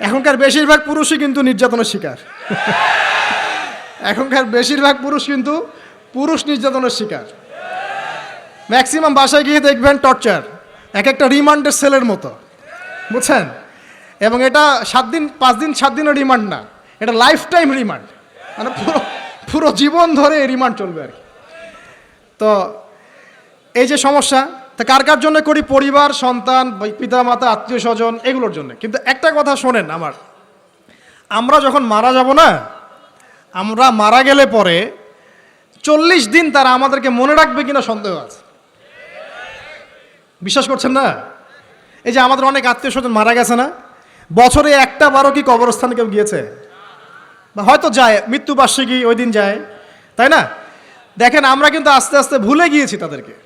এখনকার বেশিরভাগ পুরুষই কিন্তু নির্যাতনের শিকার। এখনকার বেশিরভাগ পুরুষ কিন্তু পুরুষ নির্যাতনের শিকার। ম্যাক্সিমাম বাসায় গিয়ে দেখবেন টর্চার এক একটা রিমান্ডের সেলের মতো। বুঝছেন? এবং এটা সাত দিন, পাঁচ দিন, সাত দিনের রিমান্ড না। এটা লাইফ টাইম রিমান্ড। মানে পুরো পুরো জীবন ধরে রিমান্ড চলবে আর কি। তো এই যে সমস্যা তা কার কার জন্য করি? পরিবার, সন্তান পিতা মাতা আত্মীয় স্বজন এগুলোর জন্য। কিন্তু একটা কথা শোনেন আমার। আমরা যখন মারা যাব না, আমরা মারা গেলে পরে চল্লিশ দিন তারা আমাদেরকে মনে রাখবে কিনা সন্দেহ আছে। বিশ্বাস করছেন না? এই যে আমাদের অনেক আত্মীয় স্বজন মারা গেছে না, বছরে একটা বারো কি কবরস্থানে কেউ গিয়েছে? বা হয়তো যায়, মৃত্যুবার্ষিকী ওই দিন যায়, তাই না? দেখেন, আমরা কিন্তু আস্তে আস্তে ভুলে গিয়েছি তাদেরকে।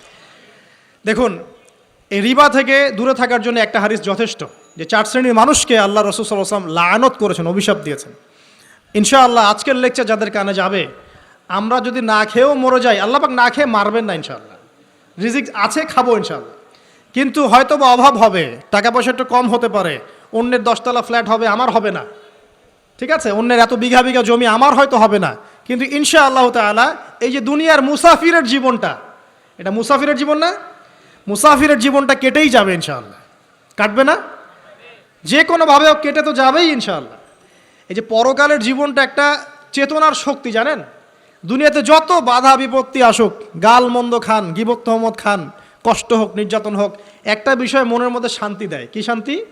দেখুন, এই রিবা থেকে দূরে থাকার জন্য একটা হারিস যথেষ্ট, যে চার শ্রেণির মানুষকে আল্লাহ রসুল সাল্লাম লায়নত করেছেন, অভিশাপ দিয়েছেন। ইনশাআল্লাহ আজকের লেকচার যাদের কানে যাবে, আমরা যদি না খেয়েও মরে যাই, আল্লাহ পাক না খেয়ে মারবেন না ইনশাআল্লাহ। রিজিক আছে, খাব ইনশাআল্লাহ। কিন্তু হয়তো বা অভাব হবে, টাকা পয়সা একটু কম হতে পারে, অন্যের দশতলা ফ্ল্যাট হবে, আমার হবে না। ঠিক আছে? অন্যের এত বিঘা বিঘা জমি, আমার হয়তো হবে না। কিন্তু ইনশা আল্লাহ তালা এই যে দুনিয়ার মুসাফিরের জীবনটা, এটা মুসাফিরের জীবন না মুসাফিরের জীবনটা কেটেই যাবে ইনশাআল্লাহ। কাটবে না? যে কোনোভাবে কেটে তো যাবেই ইনশাআল্লাহ। এই যে পরকালের জীবনটা একটা চেতনার শক্তি, জানেন? দুনিয়াতে যত বাধা বিপত্তি আসুক, গাল মন্দ খান, গিবত তহমদ খান, কষ্ট হোক, নির্যাতন হোক, একটা বিষয় মনের মধ্যে শান্তি দেয়। কি শান্তি?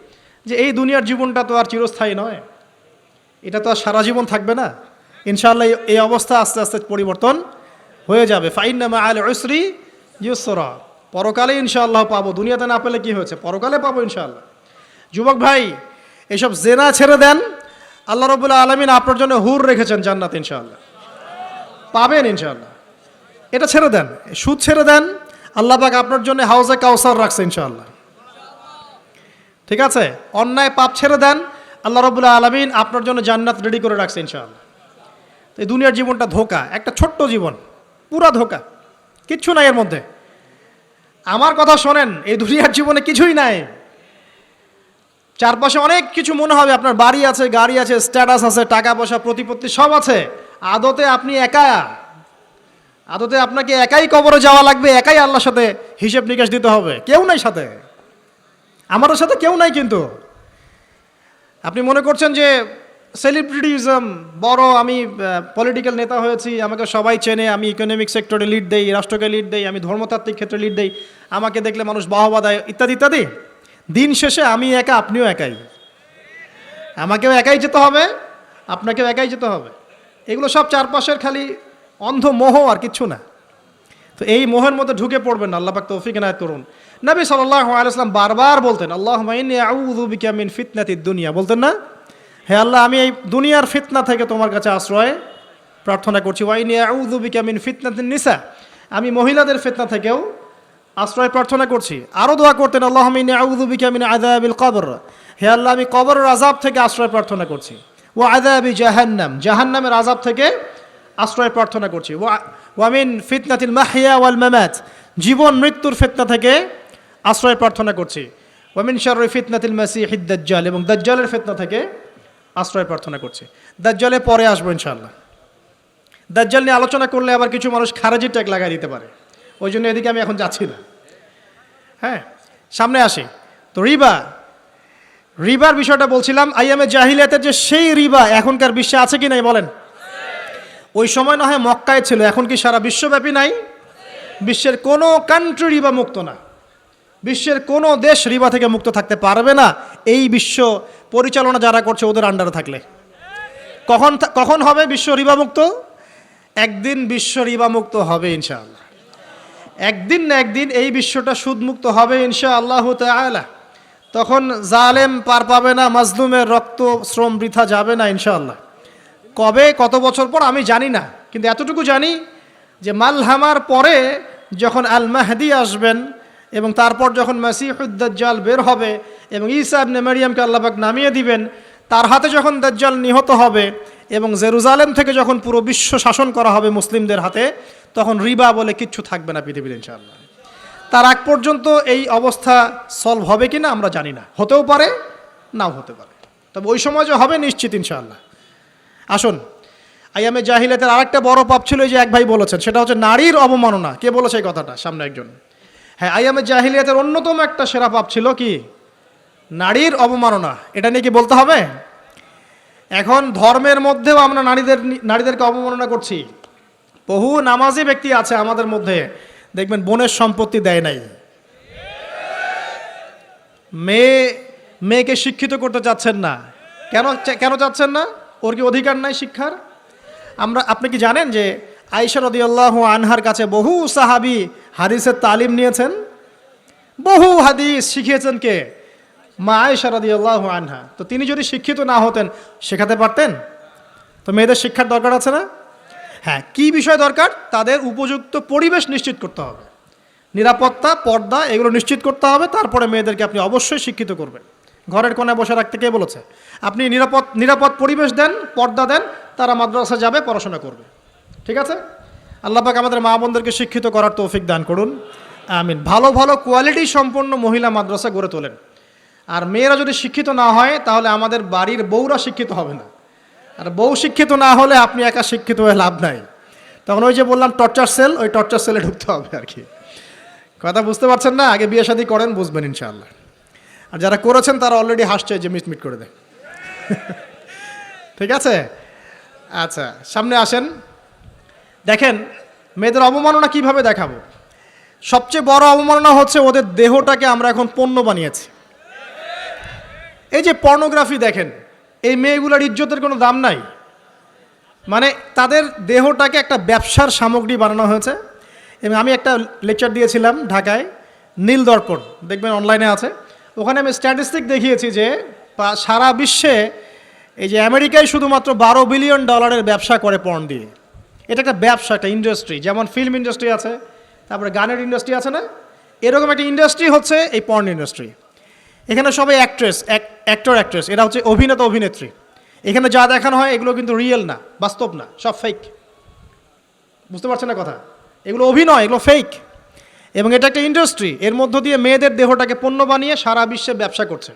যে এই দুনিয়ার জীবনটা তো আর চিরস্থায়ী নয়। এটা তো আর সারা জীবন থাকবে না। ইনশাআল্লাহ এই- অবস্থা আস্তে আস্তে পরিবর্তন হয়ে যাবে। ফাইনামা আল ওসরি ইউসরা। পরকালে ইনশাআল্লাহ পাবো। দুনিয়াতে না পেলে কি হয়েছে? পরকালে পাবো ইনশাআল্লাহ। যুবক ভাই, এসব জেনা ছেড়ে দেন। আল্লাহ রবুল্লা আলমিন আপনার জন্য হুর রেখেছেন জান্নাত ইনশাআল্লাহ। পাবেন ইনশাআল্লাহ। এটা ছেড়ে দেন, সুদ ছেড়ে দেন। আল্লাহ পাক আপনার জন্য হাউসে কাউসার রাখছে ইনশাআল্লাহ। ঠিক আছে? অন্যায় পাপ ছেড়ে দেন। আল্লাহ রবুল্লাহ আলমিন আপনার জন্য জান্নাত রেডি করে রাখছে ইনশাআল্লাহ। তো এই দুনিয়ার জীবনটা ধোকা, একটা ছোট্ট জীবন, পুরা ধোকা। কিচ্ছু নাই এর মধ্যে। আমার কথা শোনেন, এই দুনিয়ার জীবনে কিছুই নাই। চারপাশে অনেক কিছু মনে হবে, আপনার বাড়ি আছে, গাড়ি আছে স্ট্যাটাস আছে, টাকা পয়সা, প্রতিপত্তি সব আছে। আদতে আপনি একা। আদতে আপনাকে একাই কবরে যাওয়া লাগবে, একাই আল্লাহর সাথে হিসেব নিকাশ দিতে হবে। কেউ নাই সাথে। আমারও সাথে কেউ নাই কিন্তু। আপনি মনে করছেন যে সেলিব্রিটিজম, বড় আমি পলিটিক্যাল নেতা হয়েছি, আমাকে সবাই চেনে, আমি ইকোনমিক সেক্টরে লিড দেই, রাষ্ট্রকে লিড দেই, আমি ধর্মতাত্ত্বিক ক্ষেত্রে লিড দেই, আমাকে দেখলে মানুষ বাহবা দেয়, ইত্যাদি ইত্যাদি। দিন শেষে আমি একা, আপনিও একাই। আমাকেও একাই যেতে হবে, আপনাকেও একাই যেতে হবে। এগুলো সব চারপাশের খালি অন্ধ মোহ আর কিচ্ছু না। তো এই মোহের মধ্যে ঢুকে পড়বেন আল্লাহ পাক তৌফিক এনায়ত করুন। নবী সাল্লাল্লাহু আলাইহি সাল্লাম বারবার বলতেন আল্লাহ ইন্নী আউযু বিকা মিন ফিতনাতিদ দুনিয়া। বলতেন না? হে আল্লাহ, আমি এই দুনিয়ার ফিতনা থেকে তোমার কাছে আশ্রয় প্রার্থনা করছি। ওয়াইনি আউযু বিকা মিন ফিতনাতিন নিসা। আমি মহিলাদের ফিতনা থেকেও আশ্রয় প্রার্থনা করছি। আরও দোয়া করতেন আল্লাহ ইন্নী আউযু বিকা মিন আযাবিল কবর। হে আল্লাহ, আমি কবরের আযাব থেকে আশ্রয় প্রার্থনা করছি। ও আযাবি জাহান্নাম, জাহান্নামের আযাব থেকে আশ্রয় প্রার্থনা করছি। ওয়া- ওয়ামিন ফিতনাতিল মাহিয়া ওয়াল মামাত, জীবন মৃত্যুর ফিতনা থেকে আশ্রয় প্রার্থনা করছি। ওয়ামিন শাররি ফিতনাতিল মাসিহিদ দাজ্জাল, এবং দাজ্জালের ফিতনা থেকে আশ্রয় প্রার্থনা করছি। দাজ্জালে পরে আসব ইনশাল্লাহ দাজ্জাল নিয়ে আলোচনা করলে আবার কিছু মানুষ খারাজি ট্যাগ লাগাই দিতে পারে। ওই জন্য এদিকে আমি এখন যাচ্ছি না। হ্যাঁ সামনে আসি। তো রিবা, রিবার বিষয়টা বলছিলাম আইএমএ জাহিলিয়াতের যে সেই রিবা এখনকার বিশ্বে আছে কি নাই বলেন? ওই সময় না হয় মক্কায় ছিল, এখন কি সারা বিশ্বব্যাপী নাই? বিশ্বের কোনো কান্ট্রি রিবা মুক্ত না। বিশ্বের কোনো দেশ রিবা থেকে মুক্ত থাকতে পারবে না। এই বিশ্ব পরিচালনা যারা করছে ওদের আন্ডারে থাকলে। কখন কখন হবে বিশ্ব রিবামুক্ত একদিন বিশ্ব রিবামুক্ত হবে, ইনশাআল্লাহ। একদিন না একদিন এই বিশ্বটা সুদমুক্ত হবে ইনশা আল্লাহ তালা তখন জালেম পার পাবে না, মাজলুমের রক্ত, শ্রম বৃথা যাবে না, ইনশাআল্লাহ। কবে, কত বছর পর আমি জানি না, কিন্তু এতটুকু জানি যে মালহামার পরে যখন আল মাহদি আসবেন এবং তারপর যখন মাসিহুদ্দাজ্জাল বের হবে এবং ঈসা ইবনে মারিয়ামকে আল্লাপাক নামিয়ে দিবেন, তার হাতে যখন দাজ্জাল নিহত হবে এবং জেরুজালেম থেকে যখন পুরো বিশ্ব শাসন করা হবে মুসলিমদের হাতে, তখন রিবা বলে কিচ্ছু থাকবে না পৃথিবীর ইনশাআল্লাহ। তার আগ পর্যন্ত এই অবস্থা সলভ হবে কি না আমরা জানি না। হতেও পারে, নাও হতে পারে। তবে ওই সময় যে হবে নিশ্চিত ইনশাআল্লাহ। আসুন, আইয়ামে জাহিলাতের আরেকটা বড় পাপ ছিল যে এক ভাই বলেছেন, সেটা হচ্ছে নারীর অবমাননা। কে বলেছে এই কথাটা? সামনে একজন। হ্যাঁ আইয়ামে জাহিলিয়াতের অন্যতম একটা সেরা পাপ ছিল কি? নারীর অবমাননা। এটা নিয়ে কি বলতে হবে? এখন ধর্মের মধ্যেও আমরা নারীদের নারীদেরকে অবমাননা করছি। বহু নামাজি ব্যক্তি আছে আমাদের মধ্যে। দেখবেন, বোনের সম্পত্তি দেয় নাই। মেয়ে, মেয়েকে শিক্ষিত করতে চাচ্ছেন না। কেন কেন চাচ্ছেন না? ওর কি অধিকার নাই শিক্ষার? আমরা আপনি কি জানেন যে রদিয়াল্লাহ আনহার কাছে বহু সাহাবি হাদিসের তালিম নিয়েছেন। বহু হাদিস শিখিয়েছেন কে? মা আয়েশা রদিয়াল্লাহ আনহা। তো তিনি যদি শিক্ষিত না হতেন, শেখাতে পারতেন? তো মেয়েদের শিক্ষার দরকার আছে না? হ্যাঁ কি বিষয় দরকার? তাদের উপযুক্ত পরিবেশ নিশ্চিত করতে হবে। নিরাপত্তা, পর্দা, এগুলো নিশ্চিত করতে হবে। তারপরে মেয়েদেরকে আপনি অবশ্যই শিক্ষিত করবেন। ঘরের কোনায় বসে রাখতে কে বলেছে? আপনি নিরাপদ নিরাপদ পরিবেশ দেন, পর্দা দেন, তারা মাদ্রাসা যাবে, পড়াশোনা করবে। ঠিক আছে? আল্লাহ পাক আমাদের মা বোনদেরকে শিক্ষিত করার তৌফিক দান করুন। আমিন। ভালো ভালো কোয়ালিটি সম্পন্ন মহিলা মাদ্রাসা গড়ে তোলেন। আর মেয়েরা যদি শিক্ষিত না হয়, তাহলে আমাদের বাড়ির বউরা শিক্ষিত হবে না। আর বউ শিক্ষিত না হলে আপনি একা শিক্ষিত হয়ে লাভ নাই। তখন ওই যে বললাম টর্চার সেল ওই টর্চার সেলে ঢুকতে হবে আর কি। কথা বুঝতে পারছেন না? আগে বিয়ে শাদী করেন, বুঝবেন ইনশাআল্লাহ। আর যারা করেছেন, তারা অলরেডি হাসছে যে মিটমিট করে দেয়। ঠিক আছে? আচ্ছা সামনে আসেন। দেখেন, মেয়েদের অবমাননা কীভাবে দেখাবো? সবচেয়ে বড় অবমাননা হচ্ছে ওদের দেহটাকে আমরা এখন পণ্য বানিয়েছি। এই যে পর্নোগ্রাফি দেখেন, এই মেয়েগুলোর ইজ্জতের কোনো দাম নাই। মানে তাদের দেহটাকে একটা ব্যবসার সামগ্রী বানানো হয়েছে। এবং আমি একটা লেকচার দিয়েছিলাম ঢাকায় নীল দর্পণ দেখবেন অনলাইনে আছে। ওখানে আমি স্ট্যাটিস্টিক দেখিয়েছি যে সারা বিশ্বে এই যে আমেরিকায় শুধুমাত্র বারো বিলিয়ন ডলারের ব্যবসা করে পর্ন দিয়ে। এটা একটা ব্যবসা, একটা ইন্ডাস্ট্রি যেমন ফিল্ম ইন্ডাস্ট্রি আছে, তারপরে গানের ইন্ডাস্ট্রি আছে না? এরকম একটা ইন্ডাস্ট্রি হচ্ছে এই পর্ন ইন্ডাস্ট্রি এখানে সবাই অ্যাক্ট্রেস অ্যাক্টর অ্যাক্ট্রেস এরা হচ্ছে অভিনেতা, অভিনেত্রী। এখানে যা দেখানো হয়, এগুলো কিন্তু রিয়েল না, বাস্তব না, সব ফেক বুঝতে পারছেন না কথা? এগুলো অভিনয়, এগুলো ফেক এবং এটা একটা ইন্ডাস্ট্রি এর মধ্য দিয়ে মেয়েদের দেহটাকে পণ্য বানিয়ে সারা বিশ্বে ব্যবসা করছে।